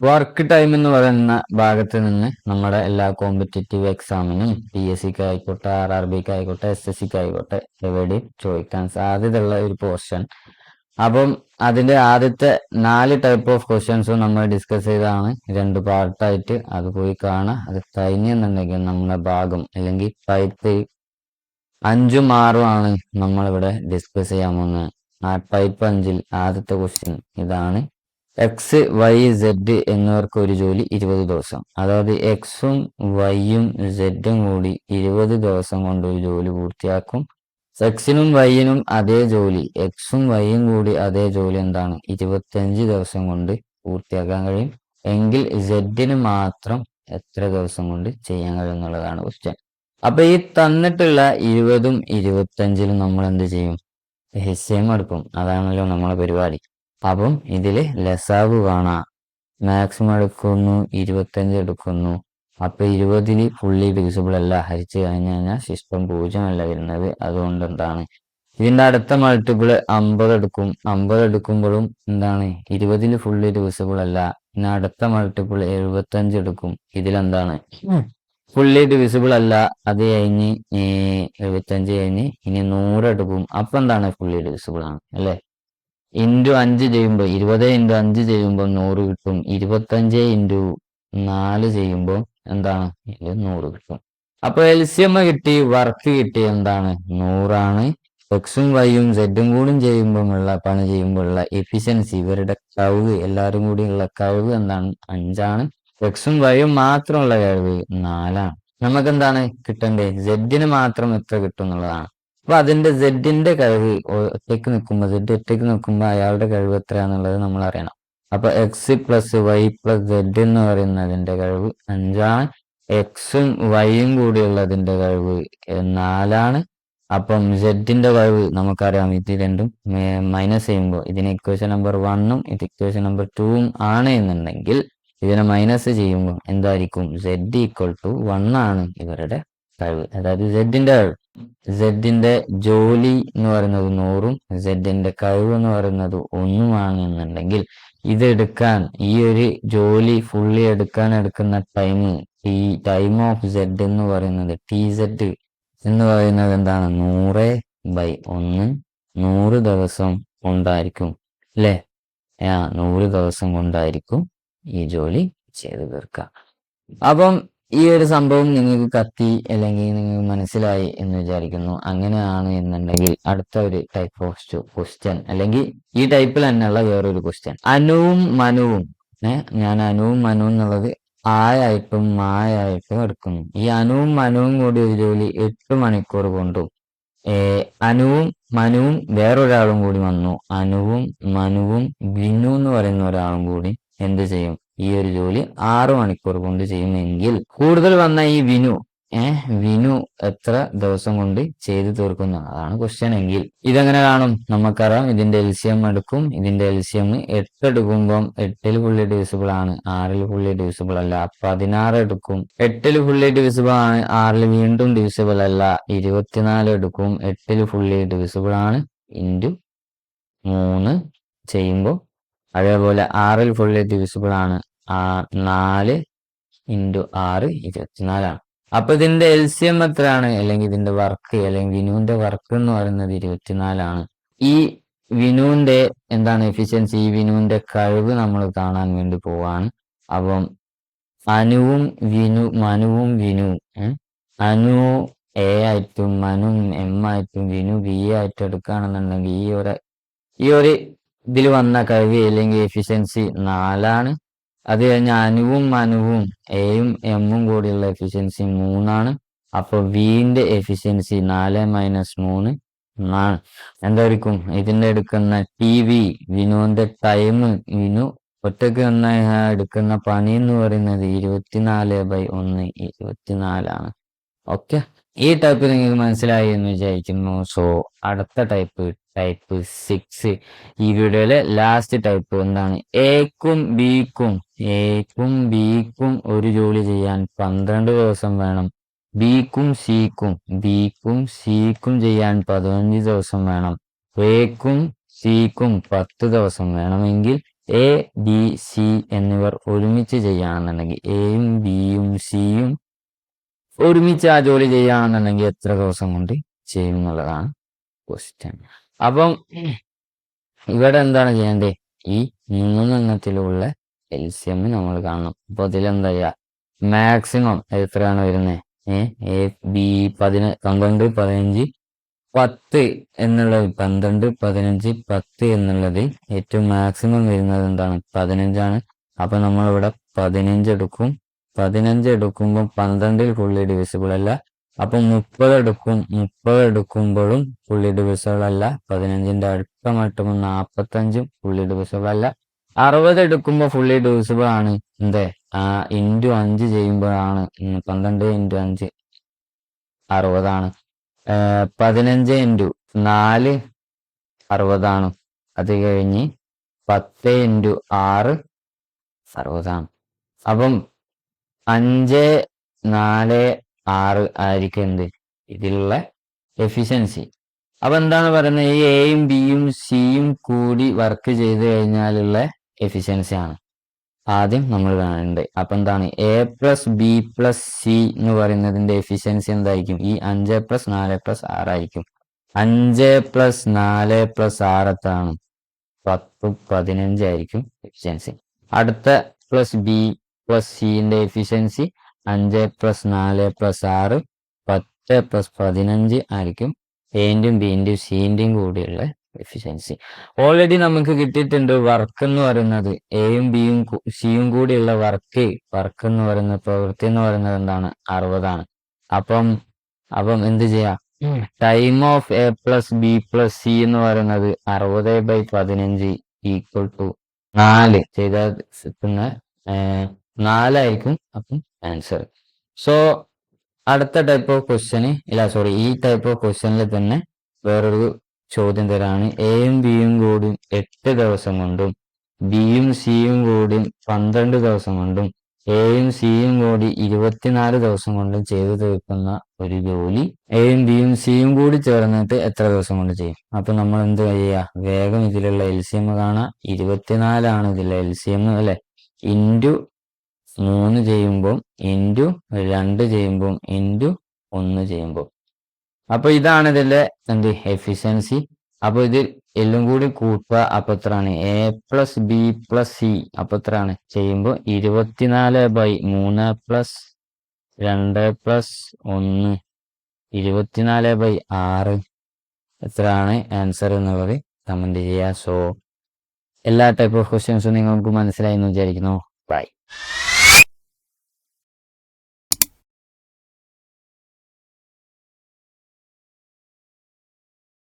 Work time എന്ന് പറയുന്ന ഭാഗത്ത് നിന്ന് നമ്മുടെ എല്ലാ കോമ്പറ്റേറ്റീവ് എക്സാമിനും പി എസ് സിക്ക് ആയിക്കോട്ടെ ആർ ആർ ബിക്ക് ആയിക്കോട്ടെ എസ് എസ് സിക്ക് ആയിക്കോട്ടെ എവിടെയും ചോദിക്കാൻ സാധ്യതയുള്ള ഒരു പോർഷൻ അപ്പം അതിന്റെ ആദ്യത്തെ നാല് ടൈപ്പ് ഓഫ് ക്വസ്റ്റ്യൻസും നമ്മൾ ഡിസ്കസ് ചെയ്താണ് രണ്ട് പാർട്ടായിട്ട് അത് പോയി കാണാം. അത് കഴിഞ്ഞെന്നുണ്ടെങ്കിൽ നമ്മുടെ ഭാഗം അല്ലെങ്കിൽ ടൈപ്പ് അഞ്ചും ആറും ആണ് നമ്മളിവിടെ ഡിസ്കസ് ചെയ്യാൻ പോകുന്നത്. ആ ടൈപ്പ് അഞ്ചിൽ ആദ്യത്തെ ക്വസ്റ്റ്യൻ ഇതാണ്. എക്സ് വൈ സെഡ് എന്നിവർക്ക് ഒരു ജോലി ഇരുപത് ദിവസം. അതായത് എക്സും വൈയും സെഡും കൂടി ഇരുപത് ദിവസം കൊണ്ട് ഒരു ജോലി പൂർത്തിയാക്കും. എക്സിനും വൈയിനും അതേ ജോലി. എക്സും വൈയും കൂടി അതേ ജോലി എന്താണ്? ഇരുപത്തിയഞ്ച് ദിവസം കൊണ്ട് പൂർത്തിയാക്കാൻ കഴിയും. എങ്കിൽ സെഡിന് മാത്രം എത്ര ദിവസം കൊണ്ട് ചെയ്യാൻ കഴിയും എന്നുള്ളതാണ് ക്വസ്റ്റ്യൻ അപ്പൊ ഈ തന്നിട്ടുള്ള ഇരുപതും ഇരുപത്തഞ്ചിലും നമ്മൾ എന്ത് ചെയ്യും? ഹിസ്യം എടുക്കും. അതാണല്ലോ നമ്മളെ പരിപാടി. അപ്പം ഇതിൽ ലസാവ് കാണാം. മാക്സിമം എടുക്കുന്നു ഇരുപത്തഞ്ച് എടുക്കുന്നു. അപ്പൊ ഇരുപതിൽ ഫുള്ളി ഡിവിസിബിൾ അല്ല. ഹരിച്ചു കഴിഞ്ഞു കഴിഞ്ഞാൽ സിസ്റ്റം പൂജ്യമല്ല വരുന്നത്. അതുകൊണ്ട് എന്താണ്? ഇതിന്റെ അടുത്ത മൾട്ടിപ്പിൾ അമ്പത് എടുക്കും. അമ്പത് എടുക്കുമ്പോഴും എന്താണ്? ഇരുപതിൽ ഫുള്ളി ഡിവിസിബിൾ അല്ല. പിന്നെ അടുത്ത മൾട്ടിപ്പിൾ എഴുപത്തഞ്ച് എടുക്കും. ഇതിലെന്താണ്? ഫുള്ളി ഡിവിസിബിൾ അല്ല. അത് കഴിഞ്ഞ് എഴുപത്തഞ്ച് കഴിഞ്ഞ് ഇനി നൂറ് എടുക്കും. അപ്പൊ എന്താണ് ഫുള്ളി ഡിവിസിബിൾ ആണ്. അല്ലേ? ഇന്റു അഞ്ച് ചെയ്യുമ്പോൾ ഇരുപത് ഇന്റു അഞ്ച് ചെയ്യുമ്പോൾ നൂറ് കിട്ടും. ഇരുപത്തഞ്ച് ഇന്റു നാല് ചെയ്യുമ്പോൾ എന്താണ്? ഇത് നൂറ് കിട്ടും. അപ്പൊ എൽ സി എം കിട്ടി വർക്ക് കിട്ടി എന്താണ്? നൂറാണ്. എക്സും വൈയും സെഡും കൂടും ചെയ്യുമ്പോൾ ഉള്ള പണി ചെയ്യുമ്പോൾ ഉള്ള എഫിഷ്യൻസി ഇവരുടെ കഴിവ് എല്ലാവരും കൂടി ഉള്ള കഴിവ് എന്താണ്? അഞ്ചാണ്. എക്സും വൈയും മാത്രമുള്ള കഴിവ് നാലാണ്. നമുക്ക് എന്താണ് കിട്ടണ്ടേ സെഡിന് മാത്രം എത്ര കിട്ടും എന്നുള്ളതാണ്. അപ്പൊ അതിന്റെ സെഡിന്റെ കഴിവ് ഒറ്റയ്ക്ക് നിൽക്കുമ്പോൾ സെഡ് ഒറ്റയ്ക്ക് നിൽക്കുമ്പോൾ അയാളുടെ കഴിവ് എത്രയാന്നുള്ളത് നമ്മൾ അറിയണം അപ്പൊ X plus Y plus Z എന്ന് പറയുന്നതിന്റെ കഴിവ് അഞ്ചാണ്. എക്സും വൈയും കൂടിയുള്ളതിന്റെ കഴിവ് നാലാണ്. അപ്പം സെഡിന്റെ കഴിവ് നമുക്കറിയാം. ഇത് രണ്ടും മൈനസ് ചെയ്യുമ്പോൾ ഇതിന് ഇക്വേഷൻ നമ്പർ വണ്ണും ഇത് ഇക്വേഷൻ നമ്പർ ടൂവും ആണ് എന്നുണ്ടെങ്കിൽ ഇതിനെ മൈനസ് ചെയ്യുമ്പോൾ എന്തായിരിക്കും? സെഡ് ഈക്വൽ ടു വൺ ആണ് ഇവരുടെ കഴിവ്. അതായത് സെഡിന്റെ കഴിവ്. സെഡിന്റെ ജോലി എന്ന് പറയുന്നത് നൂറും സെഡിന്റെ കഴിവ് എന്ന് പറയുന്നത് ഒന്നുമാണ് എന്നുണ്ടെങ്കിൽ ഇതെടുക്കാൻ ഈ ഒരു ജോലി ഫുള്ളി എടുക്കാൻ എടുക്കുന്ന ടൈം ഈ ടൈം ഓഫ് സെഡ് എന്ന് പറയുന്നത് ടി സെഡ് എന്ന് പറയുന്നത് എന്താണ്? നൂറ് ബൈ ഒന്ന് നൂറ് ദിവസം കൊണ്ടായിരിക്കും അല്ലേ? ആ നൂറ് ദിവസം കൊണ്ടായിരിക്കും ഈ ജോലി ചെയ്തു തീർക്കുക. അപ്പം ഈ ഒരു സംഭവം നിങ്ങൾക്ക് കത്തി അല്ലെങ്കിൽ നിങ്ങൾ മനസ്സിലായി എന്ന് വിചാരിക്കുന്നു. അങ്ങനെയാണ് എന്നുണ്ടെങ്കിൽ അടുത്ത ഒരു ടൈപ്പ് ഓഫ് ക്വസ്റ്റ്യൻ അല്ലെങ്കിൽ ഈ ടൈപ്പിൽ തന്നെയുള്ള വേറൊരു ക്വസ്റ്റ്യൻ അനുവും മനുവും ഞാൻ അനുവും മനുവും എന്നുള്ളത് ആയായിട്ടും മായായിട്ടും എടുക്കുന്നു. ഈ അനുവും മനുവും കൂടി ഒരു ജോലി എട്ട് മണിക്കൂർ കൊണ്ടും. അനുവും മനുവും വേറൊരാളും കൂടി വന്നു. അനുവും മനുവും ബിന്നു എന്ന് പറയുന്ന ഒരാളും കൂടി എന്ത് ചെയ്യും? ഈ ഒരു ജോലി ആറു മണിക്കൂർ കൊണ്ട് ചെയ്യുന്നെങ്കിൽ കൂടുതൽ വന്ന ഈ വിനു ഏഹ് വിനു എത്ര ദിവസം കൊണ്ട് ചെയ്തു തീർക്കുന്നു? അതാണ് ക്വസ്റ്റ്യൻ എങ്കിൽ. ഇതെങ്ങനെ കാണും? നമുക്കറിയാം. ഇതിന്റെ എൽസിയം എടുക്കും. ഇതിന്റെ എൽസിയം എട്ട് എടുക്കുമ്പം എട്ടിൽ ഫുള്ളി ഡിവിസിബിൾ ആണ്. ആറിൽ ഫുള്ളി ഡിവിസിബിൾ അല്ല. പതിനാറ് എടുക്കും. എട്ടിൽ ഫുള്ളി ഡിവിസിബിൾ ആണ്. ആറിൽ വീണ്ടും ഡിവിസിബിൾ അല്ല. ഇരുപത്തിനാല് എടുക്കും. എട്ടിൽ ഫുള്ളി ഡിവിസിബിൾ ആണ്. ഇന്റു മൂന്ന് ചെയ്യുമ്പോൾ അതേപോലെ ആറിൽ ഫുള്ളി ഡിവിസിബിൾ ആണ്. ആ നാല് ഇന്റു ആറ് ഇരുപത്തിനാലാണ്. അപ്പൊ ഇതിന്റെ എൽ സി എം എത്രയാണ്? അല്ലെങ്കിൽ ഇതിന്റെ വർക്ക് അല്ലെങ്കിൽ വിനുവിന്റെ വർക്ക് എന്ന് പറയുന്നത് ഇരുപത്തിനാലാണ്. ഈ വിനുവിന്റെ എന്താണ് എഫിഷ്യൻസി ഈ വിനുവിന്റെ കഴിവ് നമ്മൾ കാണാൻ വേണ്ടി പോവാണ്. അപ്പം അനുവും വിനു മനുവും വിനു അനു എ ആയിട്ടും മനു എം ആയിട്ടും വിനു ബി ആയിട്ടും എടുക്കുകയാണെന്നുണ്ടെങ്കിൽ ഈ ഒരു ഈ ഒരു ഇതിൽ വന്ന കഴിവ് അല്ലെങ്കിൽ എഫിഷ്യൻസി നാലാണ്. അത് കഴിഞ്ഞ അനുവും അനുവും എയും എമ്മും കൂടിയുള്ള എഫിഷ്യൻസി മൂന്നാണ്. അപ്പോൾ വിന്റെ എഫിഷ്യൻസി നാല് മൈനസ് മൂന്ന് എന്നാണ് എന്തായിരിക്കും? ഇതിന്റെ എടുക്കുന്ന ടി വി വിനുവിന്റെ ടൈം വിനു ഒറ്റയ്ക്ക് ഒന്ന് എടുക്കുന്ന പണി എന്ന് പറയുന്നത് ഇരുപത്തിനാല് ബൈ ഒന്ന് ഇരുപത്തിനാലാണ്. ഓക്കെ ഈ ടൈപ്പ് നിങ്ങൾക്ക് മനസ്സിലായി എന്ന് വിചാരിക്കുന്നു. സോ അടുത്ത ടൈപ്പ് ടൈപ്പ് സിക്സ് ഈ വീഡിയോയിലെ ലാസ്റ്റ് ടൈപ്പ് എന്താണ്? എക്കും ബിക്കും എക്കും ബിക്കും ഒരു ജോലി ചെയ്യാൻ പന്ത്രണ്ട് ദിവസം വേണം. ബിക്കും സിക്കും ബിക്കും സിക്കും ചെയ്യാൻ പതിനഞ്ച് ദിവസം വേണം. എക്കും സിക്കും പത്ത് ദിവസം വേണമെങ്കിൽ എ ബി സി എന്നിവർ ഒരുമിച്ച് ചെയ്യുകയാണെന്നുണ്ടെങ്കിൽ എയും ബിയും സിയും ഒരുമിച്ച് ആ ജോലി ചെയ്യുകയാണെന്നുണ്ടെങ്കിൽ എത്ര ദിവസം കൊണ്ട് ചെയ്യും എന്നുള്ളതാണ് ക്വസ്റ്റ്യൻ അപ്പം ഇവിടെ എന്താണ് ചെയ്യേണ്ടത്? ഈ മൂന്നെണ്ണത്തിലുള്ള എൽ സി എം നമ്മൾ കാണണം. അപ്പൊ അതിലെന്താ ചെയ്യുക മാക്സിമം എത്രയാണ് വരുന്നത് എ ബി പതിന പന്ത്രണ്ട് പതിനഞ്ച് പത്ത് എന്നുള്ളത് പന്ത്രണ്ട് പതിനഞ്ച് പത്ത് എന്നുള്ളത് ഏറ്റവും മാക്സിമം വരുന്നത് എന്താണ്? പതിനഞ്ചാണ്. അപ്പൊ നമ്മളിവിടെ പതിനഞ്ച് എടുക്കും. പതിനഞ്ച് എടുക്കുമ്പോൾ പന്ത്രണ്ടിൽ ഫുള്ളി ഡിവിസിബിൾ അല്ല. അപ്പം മുപ്പത് എടുക്കും മുപ്പത് എടുക്കുമ്പോഴും ഫുള്ളി ഡിവിസിബിൾ അല്ല. പതിനഞ്ചിന്റെ അടുത്ത നാൽപ്പത്തഞ്ചും ഫുള്ളി ഡിവിസിബിൾ അല്ല. അറുപത് എടുക്കുമ്പോൾ ഫുള്ളി ഡിവിസിബിൾ ആണ്. എന്തേ? ആ ഇന്റു അഞ്ച് ചെയ്യുമ്പോഴാണ് പന്ത്രണ്ട് ഇന്റു അഞ്ച് അറുപതാണ്. പതിനഞ്ച് ഇന്റു നാല് അറുപതാണ്. അത് കഴിഞ്ഞ് പത്ത് ഇന്റു ആറ് അറുപതാണ്. അപ്പം അഞ്ച് നാല് ആറ് ആയിരിക്കും എന്ത്? ഇതിലുള്ള എഫിഷ്യൻസി അപ്പൊ എന്താണ് പറയുന്നത്? ഈ എയും ബിയും സിയും കൂടി വർക്ക് ചെയ്ത് കഴിഞ്ഞാലുള്ള എഫിഷ്യൻസി ആണ്. ആദ്യം നമ്മൾ കാണേണ്ടത്. അപ്പൊ എന്താണ്? A plus B plus C എന്ന് പറയുന്നതിന്റെ എഫിഷ്യൻസി എന്തായിരിക്കും? ഈ അഞ്ച് പ്ലസ് നാല് പ്ലസ് ആറായിരിക്കും അഞ്ച് പ്ലസ് നാല് പ്ലസ് ആറ് എത്താണ് പത്ത് പതിനഞ്ചായിരിക്കും എഫിഷ്യൻസി അടുത്ത പ്ലസ് ബി പ്ലസ് സിന്റെ എഫിഷ്യൻസി അഞ്ച് പ്ലസ് നാല് പ്ലസ് ആറ് പത്ത് പ്ലസ് പതിനഞ്ച് ആയിരിക്കും എന്റെയും ബിന്റെയും സിന്റെയും കൂടിയുള്ള എഫിഷ്യൻസി ഓൾറെഡി നമുക്ക് കിട്ടിയിട്ടുണ്ട് വർക്ക് എന്ന് പറയുന്നത് എയും ബിയും സിയും കൂടിയുള്ള വർക്ക് വർക്ക് എന്ന് പറയുന്ന പ്രവൃത്തി എന്ന് പറയുന്നത് എന്താണ്? അറുപതാണ്. അപ്പം അപ്പം എന്ത് ചെയ്യാം? Time of A plus B plus C എന്ന് പറയുന്നത് അറുപത് ബൈ പതിനഞ്ച് ഈക്വൽ ടു നാല്. ചെയ്താൽ കിട്ടുന്ന നാലായിരിക്കും അപ്പം ആൻസർ സോ അടുത്ത ടൈപ്പ് ഓഫ് ക്വസ്റ്റ്യന് ഇല്ല സോറി ഈ ടൈപ്പ് ഓഫ് ക്വസ്റ്റ്യനിൽ തന്നെ വേറൊരു ചോദ്യം തരാണ്. എയും ബിയും കൂടി എട്ട് ദിവസം കൊണ്ടും ബിയും സിയും കൂടി പന്ത്രണ്ട് ദിവസം കൊണ്ടും എയും സിയും കൂടി ഇരുപത്തിനാല് ദിവസം കൊണ്ടും ചെയ്തു തീർക്കുന്ന ഒരു ജോലി എയും ബിയും സിയും കൂടി ചേർന്നിട്ട് എത്ര ദിവസം കൊണ്ട് ചെയ്യും? അപ്പൊ നമ്മൾ എന്ത് ചെയ്യുക വേഗം ഇതിലുള്ള എൽ സി എം കാണാം. ഇരുപത്തിനാലാണ് ഇതിലെ എൽ സി എം അല്ലെ? ഇന്റു മൂന്ന് ചെയ്യുമ്പോൾ ഇന്റു രണ്ട് ചെയ്യുമ്പോൾ ഇന്റു ഒന്ന് ചെയ്യുമ്പോൾ അപ്പൊ ഇതാണ് ഇതിന്റെ എന്ത് എഫിഷ്യൻസി അപ്പൊ ഇത് എല്ലാം കൂടി കൂട്ടുക അപ്പൊ എത്രയാണ്? A plus B plus C അപ്പൊ എത്രയാണ്? ചെയ്യുമ്പോൾ ഇരുപത്തിനാല് ബൈ മൂന്ന് പ്ലസ് രണ്ട് പ്ലസ് ഒന്ന്. ഇരുപത്തിനാല് ബൈ ആറ്. എത്രയാണ്? ആൻസർ എന്നുള്ളത് കമന്റ് ചെയ്യുക. സോ എല്ലാ ടൈപ്പ് ഓഫ് ക്വസ്റ്റ്യൻസും നിങ്ങൾക്ക് മനസ്സിലായി എന്ന് വിചാരിക്കുന്നു. ബൈ